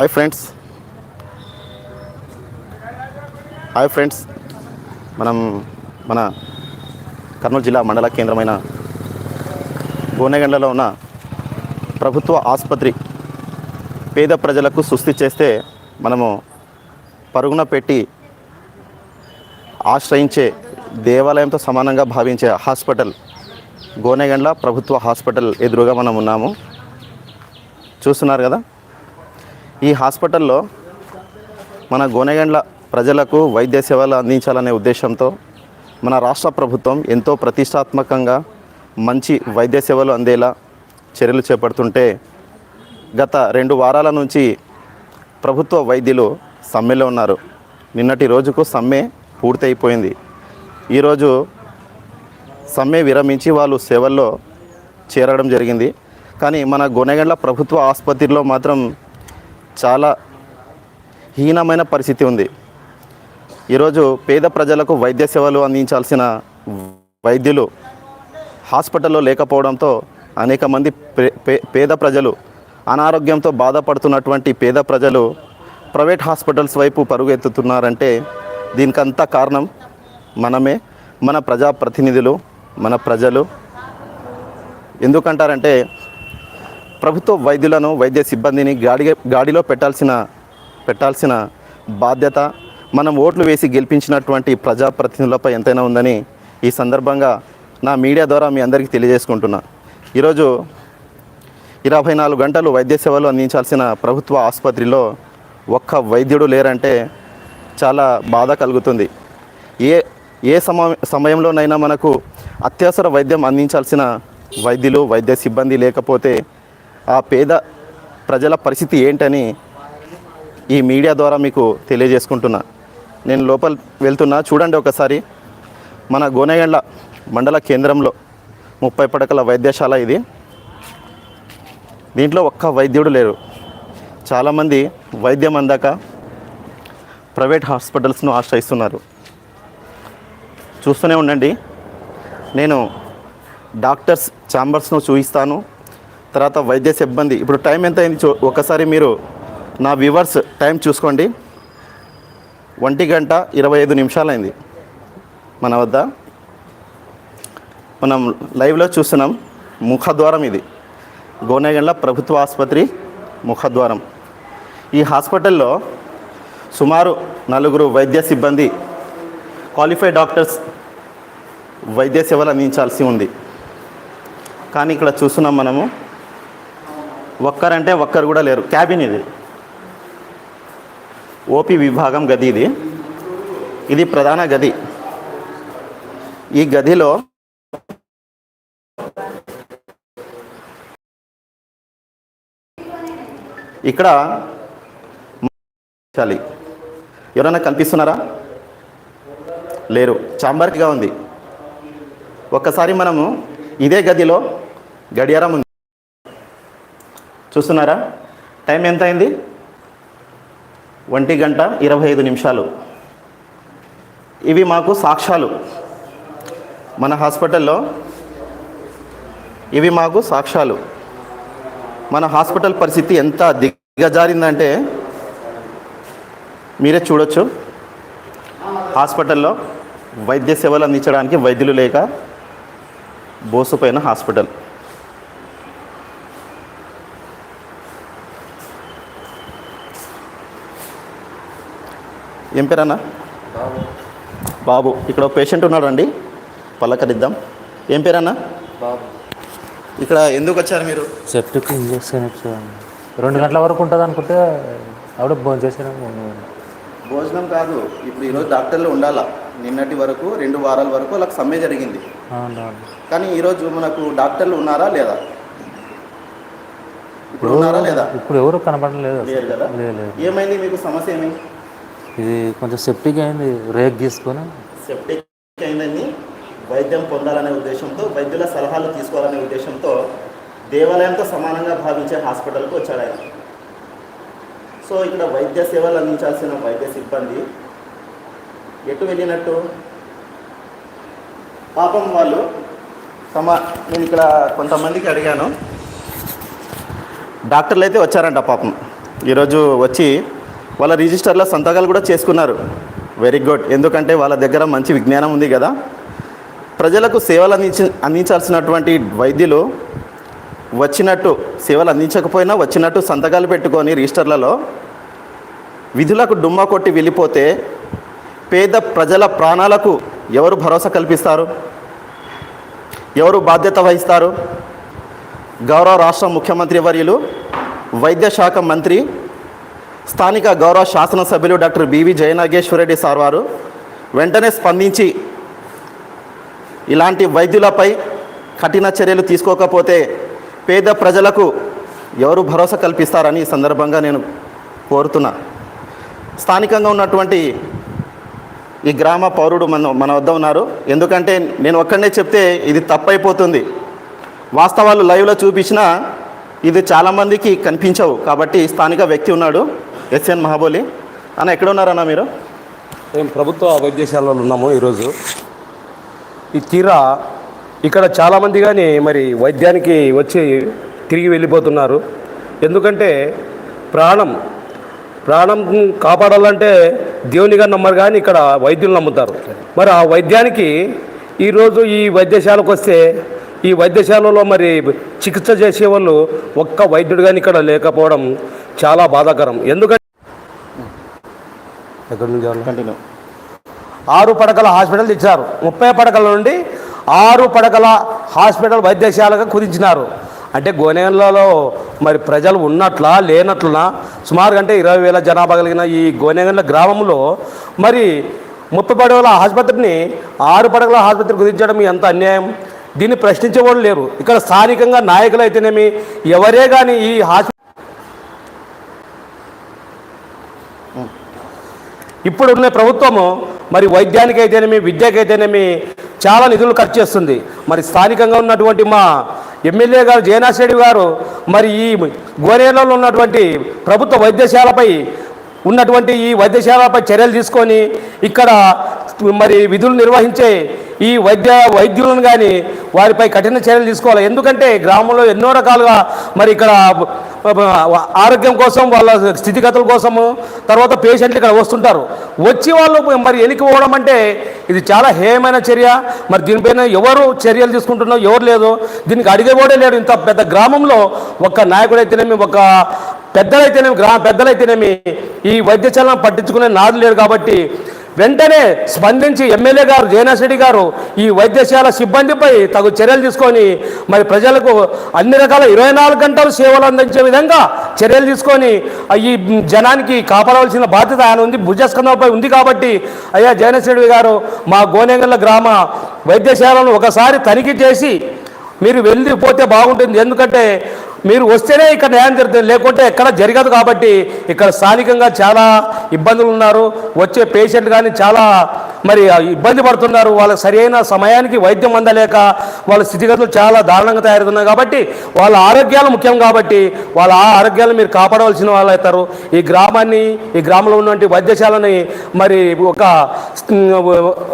Hi friends hi friends మనం మన కర్నూలు జిల్లా మండల కేంద్రమైన గోనెగండ్లలో ఉన్న ప్రభుత్వ ఆసుపత్రి పేద ప్రజలకు సుస్థి చేస్తే మనము పరుగున పెట్టి ఆశ్రయించే దేవాలయంతో సమానంగా భావించే హాస్పిటల్ గోనెగండ్ల ప్రభుత్వ హాస్పిటల్ ఎదురుగా మనం ఉన్నాము. చూస్తున్నారు కదా? ఈ హాస్పిటల్లో మన గోనెగండ్ల ప్రజలకు వైద్య సేవలు అందించాలనే ఉద్దేశంతో మన రాష్ట్ర ప్రభుత్వం ఎంతో ప్రతిష్టాత్మకంగా మంచి వైద్య సేవలు అందేలా చర్యలు చేపడుతుంటే గత రెండు వారాల నుంచి ప్రభుత్వ వైద్యులు సమ్మెలో ఉన్నారు. నిన్నటి రోజుకు సమ్మె పూర్తయిపోయింది. ఈరోజు సమ్మె విరమించి వాళ్ళు సేవల్లో చేరడం జరిగింది. కానీ మన గొనెగండ్ల ప్రభుత్వ ఆసుపత్రిలో మాత్రం చాలా హీనమైన పరిస్థితి ఉంది. ఈరోజు పేద ప్రజలకు వైద్య సేవలు అందించాల్సిన వైద్యులు హాస్పిటల్లో లేకపోవడంతో అనేక మంది పే- పే- పేద ప్రజలు అనారోగ్యంతో బాధపడుతున్నటువంటి పేద ప్రజలు ప్రైవేట్ హాస్పిటల్స్ వైపు పరుగెత్తుతున్నారంటే దీనికంతా కారణం మనమే మన ప్రజాప్రతినిధులు మన ప్రజలు. ఎందుకంటారంటే ప్రభుత్వ వైద్యులను వైద్య సిబ్బందిని గాడి గాడిలో పెట్టాల్సిన పెట్టాల్సిన బాధ్యత మనం ఓట్లు వేసి గెలిపించినటువంటి ప్రజాప్రతినిధులపై ఎంతైనా ఉందని ఈ సందర్భంగా నా మీడియా ద్వారా మీ అందరికీ తెలియజేసుకుంటున్నా. ఈరోజు ఇరవై నాలుగు గంటలు వైద్య సేవలు అందించాల్సిన ప్రభుత్వ ఆసుపత్రిలో ఒక్క వైద్యుడు లేరంటే చాలా బాధ కలుగుతుంది. ఏ ఏ సమ సమయంలోనైనా మనకు అత్యవసర వైద్యం అందించాల్సిన వైద్యులు వైద్య సిబ్బంది లేకపోతే ఆ పేద ప్రజల పరిస్థితి ఏంటని ఈ మీడియా ద్వారా మీకు తెలియజేసుకుంటున్నా. నేను లోపల వెళ్తున్నా. చూడండి ఒకసారి మన గోనెగండ్ల మండల కేంద్రంలో ముప్పై పడకల వైద్యశాల ఇది. దీంట్లో ఒక్క వైద్యుడు లేరు. చాలామంది వైద్యం అందాక ప్రైవేట్ హాస్పిటల్స్ను ఆశ్రయిస్తున్నారు. చూస్తూనే ఉండండి. నేను డాక్టర్స్ ఛాంబర్స్ను చూపిస్తాను తర్వాత వైద్య సిబ్బంది. ఇప్పుడు టైం ఎంత అయింది చూ ఒకసారి మీరు నా వ్యూవర్స్ టైం చూసుకోండి. ఒంటి గంట ఇరవై ఐదు నిమిషాలైంది. మన వద్ద మనం లైవ్లో చూస్తున్నాం ముఖద్వారం ఇది. గోనెగండ్ల ప్రభుత్వ ఆసుపత్రి ముఖద్వారం. ఈ హాస్పిటల్లో సుమారు నలుగురు వైద్య సిబ్బంది క్వాలిఫైడ్ డాక్టర్స్ వైద్య సేవలు అందించాల్సి ఉంది. కానీ ఇక్కడ చూస్తున్నాం మనము ఒక్కరంటే ఒక్కరు కూడా లేరు. క్యాబిన్ ఇది. ఓపీ విభాగం గది ఇది. ఇది ప్రధాన గది. ఈ గదిలో ఇక్కడ చాలి. ఎవరైనా కనిపిస్తున్నారా? లేరు. చాంబర్కిగా ఉంది. ఒక్కసారి మనము ఇదే గదిలో గడియారం ఉంది. చూస్తున్నారా? టైం ఎంత అయింది ఒంటి గంట ఇరవై ఐదు నిమిషాలు. ఇవి మాకు సాక్ష్యాలు. మన హాస్పిటల్లో ఇవి మాకు సాక్ష్యాలు. మన హాస్పిటల్ పరిస్థితి ఎంత దిగజారిందంటే మీరే చూడొచ్చు. హాస్పిటల్లో వైద్య సేవలు అందించడానికి వైద్యులు లేక బోసుపోయిన హాస్పిటల్. ఏం పేరన్నా బాబు. ఇక్కడ ఒక పేషెంట్ ఉన్నాడండి. పలకరిద్దాం ఏం పేరన్నా బాబు. ఇక్కడ ఎందుకు వచ్చారు మీరు? సెప్టిక్ ఇంజక్షన్ రెండు గంటల వరకు ఉంటుంది అనుకుంటే ఆవిడ భోజనం చేసాను భోజనం కాదు. ఇప్పుడు ఈరోజు డాక్టర్లు ఉండాలా? నిన్నటి వరకు రెండు వారాల వరకు వాళ్ళకి సమ్మె జరిగింది. కానీ ఈరోజు మనకు డాక్టర్లు ఉన్నారా లేదా? ఇప్పుడు ఉన్నారా లేదా? ఇప్పుడు ఎవరు కనపడలేదు లేరు కదా? లేదు లేదు. ఏమైంది మీకు సమస్య ఏమి? ఇది కొంచెం సెప్టిక్ అయింది రేక్ తీసుకొని. సెప్టిక్ అయిందని వైద్యం పొందాలనే ఉద్దేశంతో వైద్యుల సలహాలు తీసుకోవాలనే ఉద్దేశంతో దేవాలయంతో సమానంగా భావించే హాస్పిటల్కి వచ్చాడు ఆయన. సో ఇక్కడ వైద్య సేవలు అందించాల్సిన వైద్య సిబ్బంది ఎటు వెళ్ళినట్టు? పాపం వాళ్ళు తమ నేను ఇక్కడ కొంతమందికి అడిగాను. డాక్టర్లు అయితే వచ్చారంట పాపం. ఈరోజు వచ్చి వాళ్ళ రిజిస్టర్లో సంతకాలు కూడా చేసుకున్నారు. వెరీ గుడ్ ఎందుకంటే వాళ్ళ దగ్గర మంచి విజ్ఞానం ఉంది కదా. ప్రజలకు సేవలు అందించి అందించాల్సినటువంటి వైద్యులు వచ్చినట్టు సేవలు అందించకపోయినా వచ్చినట్టు సంతకాలు పెట్టుకొని రిజిస్టర్లలో విధులకు డుమ్మా కొట్టి వెళ్ళిపోతే పేద ప్రజల ప్రాణాలకు ఎవరు భరోసా కల్పిస్తారు? ఎవరు బాధ్యత వహిస్తారు? గౌరవ రాష్ట్ర ముఖ్యమంత్రి వర్యులు వైద్య శాఖ మంత్రి స్థానిక గౌరవ శాసనసభ్యులు డాక్టర్ బివి జయనాగేశ్వరరెడ్డి సార్ వారు వెంటనే స్పందించి ఇలాంటి వైద్యులపై కఠిన చర్యలు తీసుకోకపోతే పేద ప్రజలకు ఎవరు భరోసా కల్పిస్తారని ఈ సందర్భంగా నేను కోరుతున్నా. స్థానికంగా ఉన్నటువంటి ఈ గ్రామ పౌరుడు మన మన వద్ద ఉన్నారు. ఎందుకంటే నేను ఒక్కడనే చెప్తే ఇది తప్పైపోతుంది. వాస్తవాలు లైవ్లో చూపించినా ఇది చాలామందికి కనిపించవు. కాబట్టి స్థానిక వ్యక్తి ఉన్నాడు. ఎస్ఎన్ మహాబోలి. అన్న ఎక్కడ ఉన్నారన్న మీరు? మేము ప్రభుత్వ వైద్యశాలలో ఉన్నాము ఈరోజు. ఈ తీరా ఇక్కడ చాలామంది కానీ మరి వైద్యానికి వచ్చి తిరిగి వెళ్ళిపోతున్నారు. ఎందుకంటే ప్రాణం ప్రాణం కాపాడాలంటే దేవునిగా నమ్మరు కానీ ఇక్కడ వైద్యులు నమ్ముతారు. మరి ఆ వైద్యానికి ఈరోజు ఈ వైద్యశాలకు వస్తే ఈ వైద్యశాలలో మరి చికిత్స చేసేవాళ్ళు ఒక్క వైద్యుడు కానీ ఇక్కడ లేకపోవడం చాలా బాధాకరం. ఎందుకంటే ఎక్కడి నుంచి? కంటిన్యూ. ఆరు పడకల హాస్పిటల్ ఇచ్చారు ముప్పై పడకల నుండి ఆరు పడకల హాస్పిటల్ వైద్యశాలగా కుదించినారు. అంటే గోనెగండ్లలో మరి ప్రజలు ఉన్నట్లా లేనట్లనా? సుమారు అంటే ఇరవై వేల జనాభా కలిగిన ఈ గోనెగండ్ల గ్రామంలో మరి ముప్పై పడకల ఆసుపత్రిని ఆరు పడకల ఆసుపత్రి కుదించడం ఎంత అన్యాయం? దీన్ని ప్రశ్నించేవాళ్ళు లేరు. ఇక్కడ స్థానికంగా నాయకులు అయితేనేమి? ఎవరే కానీ ఈ హాస్పిటల్ ఇప్పుడు ఉన్న ప్రభుత్వము మరి వైద్యానికైతేనేమి విద్యకైతేనేమి చాలా నిధులు ఖర్చు చేస్తుంది. మరి స్థానికంగా ఉన్నటువంటి మా ఎమ్మెల్యే గారు జయనాథ్ రెడ్డి గారు మరి ఈ గోనేలలో ఉన్నటువంటి ప్రభుత్వ వైద్యశాలపై ఉన్నటువంటి ఈ వైద్యశాలపై చర్యలు తీసుకొని ఇక్కడ మరి విధులు నిర్వహించే ఈ వైద్య వైద్యులను కానీ వారిపై కఠిన చర్యలు తీసుకోవాలి. ఎందుకంటే గ్రామంలో ఎన్నో రకాలుగా మరి ఇక్కడ ఆరోగ్యం కోసం వాళ్ళ స్థితిగతుల కోసము తర్వాత పేషెంట్లు ఇక్కడ వస్తుంటారు. వచ్చి వాళ్ళు మరి వెనక్కి పోవడం అంటే ఇది చాలా హేయమైన చర్య. మరి దీనిపైన ఎవరు చర్యలు తీసుకుంటున్నారో ఎవరు లేదు. దీనికి అడిగేవాడే లేడు. ఇంత పెద్ద గ్రామంలో ఒక నాయకుడైతేనేమి ఒక పెద్దలైతేనేమి గ్రామ పెద్దలైతేనేమి ఈ వైద్యశాలను పట్టించుకునే నాదు లేరు కాబట్టి వెంటనే స్పందించి ఎమ్మెల్యే గారు జయనాశెడ్డి గారు ఈ వైద్యశాల సిబ్బందిపై తగు చర్యలు తీసుకొని మరి ప్రజలకు అన్ని రకాల ఇరవై నాలుగు గంటలు సేవలు అందించే విధంగా చర్యలు తీసుకొని ఈ జనానికి కాపాడవలసిన బాధ్యత ఆయన ఉంది భుజస్కంధంపై ఉంది కాబట్టి అయ్యా జయనాథ్ గారు మా గోనెగల్ల గ్రామ వైద్యశాలను ఒకసారి తనిఖీ చేసి మీరు వెళ్ళిపోతే బాగుంటుంది. ఎందుకంటే మీరు వస్తేనే ఇక్కడ న్యాయం జరుగుతుంది. లేకుంటే ఎక్కడ జరగదు కాబట్టి ఇక్కడ స్థానికంగా చాలా ఇబ్బందులు ఉన్నారు. వచ్చే పేషెంట్ కానీ చాలా మరి ఇబ్బంది పడుతున్నారు. వాళ్ళకి సరైన సమయానికి వైద్యం అందలేక వాళ్ళ స్థితిగతులు చాలా దారుణంగా తయారవుతున్నాయి కాబట్టి వాళ్ళ ఆరోగ్యాలు ముఖ్యం కాబట్టి వాళ్ళ ఆ ఆరోగ్యాలు మీరు కాపాడవలసిన వాళ్ళు అవుతారు. ఈ గ్రామాన్ని ఈ గ్రామంలో ఉన్నటువంటి వైద్యశాలని మరి ఒక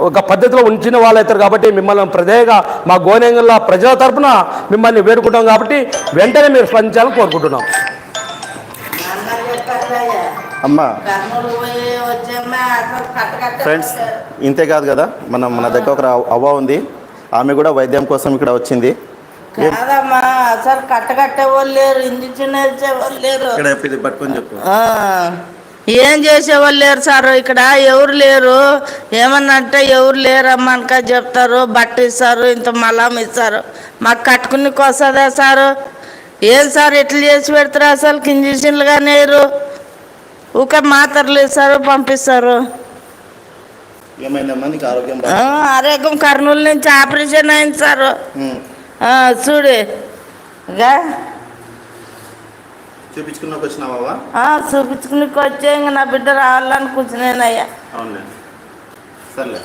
ఒక పద్ధతిలో ఉంచిన వాళ్ళు అవుతారు కాబట్టి మిమ్మల్ని ప్రజగా మా గోనెంగల్లో ప్రజల తరపున మిమ్మల్ని వేడుకుంటాం కాబట్టి వెంటనే మీరు స్పందించాలని కోరుకుంటున్నాం. అమ్మ. ఫ్రెండ్స్ ఇంతే కాదు కదా మనం మన దగ్గర ఒక అవ్వ ఉంది. ఆమె కూడా వైద్యం కోసం ఇక్కడ వచ్చింది. కాదమ్మా అసలు కట్ట కట్టేవాళ్ళు లేరు ఇంజక్షన్ వేసేవాళ్ళు లేరు. ఇక్కడ ఇది పట్టుకొని చెప్పు. ఆ, ఏం చేసేవాళ్ళు లేరు సార్ ఇక్కడ ఎవరు లేరు? ఏమన్నా అంటే ఎవరు లేరమ్మా అనక చెప్తారు. బట్ట ఇస్తారు ఇంత మలం ఇస్తారు. మాకు కట్టుకునికి వస్తుందా సారు? ఏం సార్ ఎట్లా చేసి పెడతారు అసలు? ఇంజక్షన్లు కానీ వేయరు ఊక మాత్రలు ఇస్తారు పంపిస్తారు. ఆరోగ్యం ఆ, ఆరోగ్యం కర్నూలు నుంచి ఆపరేషన్ అయింది సార్. చూడు. చూపించుకునికి వచ్చే ఇంక నా బిడ్డ రావాలని కూర్చునేనయ్యా అవునులే. సర్లే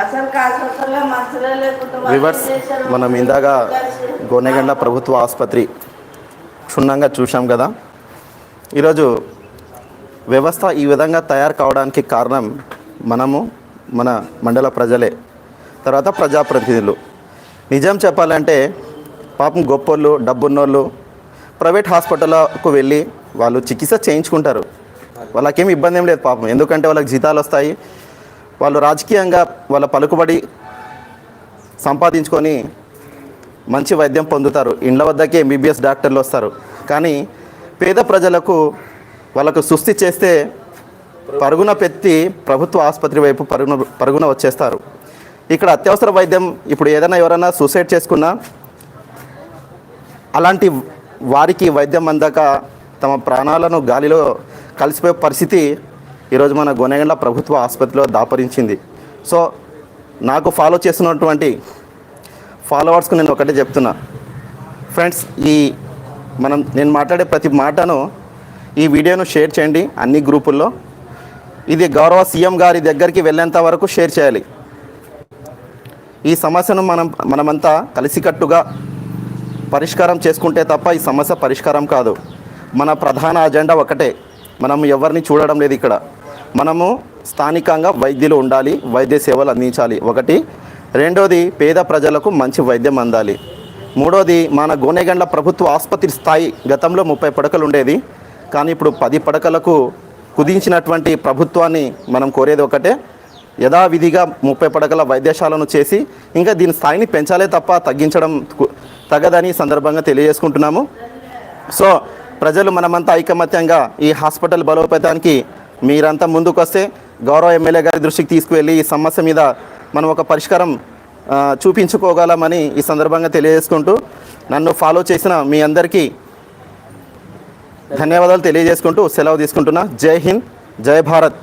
అసలు కాకపోతే మనుషులే లేకుండా వివర్స్ మనం ఇందాక గోనెగండ్ల ప్రభుత్వ ఆసుపత్రి క్షుణ్ణంగా చూసాం కదా. ఈరోజు వ్యవస్థ ఈ విధంగా తయారు కావడానికి కారణం మనము మన మండల ప్రజలే. తర్వాత ప్రజాప్రతినిధులు. నిజం చెప్పాలంటే పాపం గొప్పోళ్ళు డబ్బున్నోళ్ళు ప్రైవేట్ హాస్పిటల్కు వెళ్ళి వాళ్ళు చికిత్స చేయించుకుంటారు. వాళ్ళకేం ఇబ్బంది ఏం లేదు పాపం. ఎందుకంటే వాళ్ళకి జీతాలు వస్తాయి. వాళ్ళు రాజకీయంగా వాళ్ళ పలుకుబడి సంపాదించుకొని మంచి వైద్యం పొందుతారు. ఇండ్ల వద్దకే ఎంబీబీఎస్ డాక్టర్లు వస్తారు. కానీ పేద ప్రజలకు వాళ్ళకు సుస్థి చేస్తే పరుగున పెట్టి ప్రభుత్వ ఆసుపత్రి వైపు పరుగున పరుగున వచ్చేస్తారు. ఇక్కడ అత్యవసర వైద్యం ఇప్పుడు ఏదైనా ఎవరైనా సూసైడ్ చేసుకున్నా అలాంటి వారికి వైద్యం అందక తమ ప్రాణాలను గాలిలో కలిసిపోయే పరిస్థితి ఈరోజు మన గొనెగండ్ల ప్రభుత్వ ఆసుపత్రిలో దాపరించింది. సో నాకు ఫాలో చేస్తున్నటువంటి ఫాలోవర్స్కు నేను ఒకటే చెప్తున్నా. ఫ్రెండ్స్ ఈ మనం నేను మాట్లాడే ప్రతి మాటను ఈ వీడియోను షేర్ చేయండి అన్ని గ్రూపుల్లో. ఇది గౌరవ సీఎం గారి దగ్గరికి వెళ్ళేంత వరకు షేర్ చేయాలి. ఈ సమస్యను మనం మనమంతా కలిసికట్టుగా పరిష్కారం చేసుకుంటే తప్ప ఈ సమస్య పరిష్కారం కాదు. మన ప్రధాన అజెండా ఒకటే. మనం ఎవరిని చూడడం లేదు ఇక్కడ. మనము స్థానికంగా వైద్యులు ఉండాలి వైద్య సేవలు అందించాలి. ఒకటి రెండోది పేద ప్రజలకు మంచి వైద్యం అందాలి. మూడోది మన గోనెగండ్ల ప్రభుత్వ ఆసుపత్రి స్థాయి గతంలో ముప్పై పడకలు ఉండేది. కానీ ఇప్పుడు పది పడకలకు కుదించినటువంటి ప్రభుత్వాన్ని మనం కోరేది ఒకటే యథావిధిగా ముప్పై పడకల వైద్యశాలను చేసి ఇంకా దీని స్థాయిని పెంచాలే తప్ప తగ్గించడం కు- తగదని సందర్భంగా తెలియజేసుకుంటున్నాము. సో ప్రజలు మనమంతా ఐకమత్యంగా ఈ హాస్పిటల్ బలోపేతానికి మీరంతా ముందుకొస్తే గౌరవ ఎమ్మెల్యే గారి దృష్టికి తీసుకువెళ్ళి ఈ సమస్య మీద మనం ఒక పరిష్కారం చూపించుకోగలమని ఈ సందర్భంగా తెలియజేసుకుంటూ నన్ను ఫాలో చేసిన మీ అందరికీ ధన్యవాదాలు తెలియజేసుకుంటూ సెలవు తీసుకుంటున్నా. జై హింద్ జై భారత్.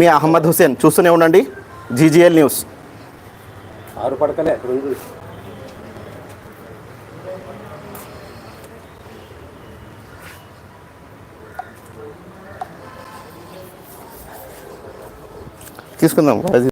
మీ అహ్మద్ హుసేన్ చూస్తూనే ఉండండి. జీజీఎల్ న్యూస్ ఆరు పడకలే రెండు తీసుకుందాం.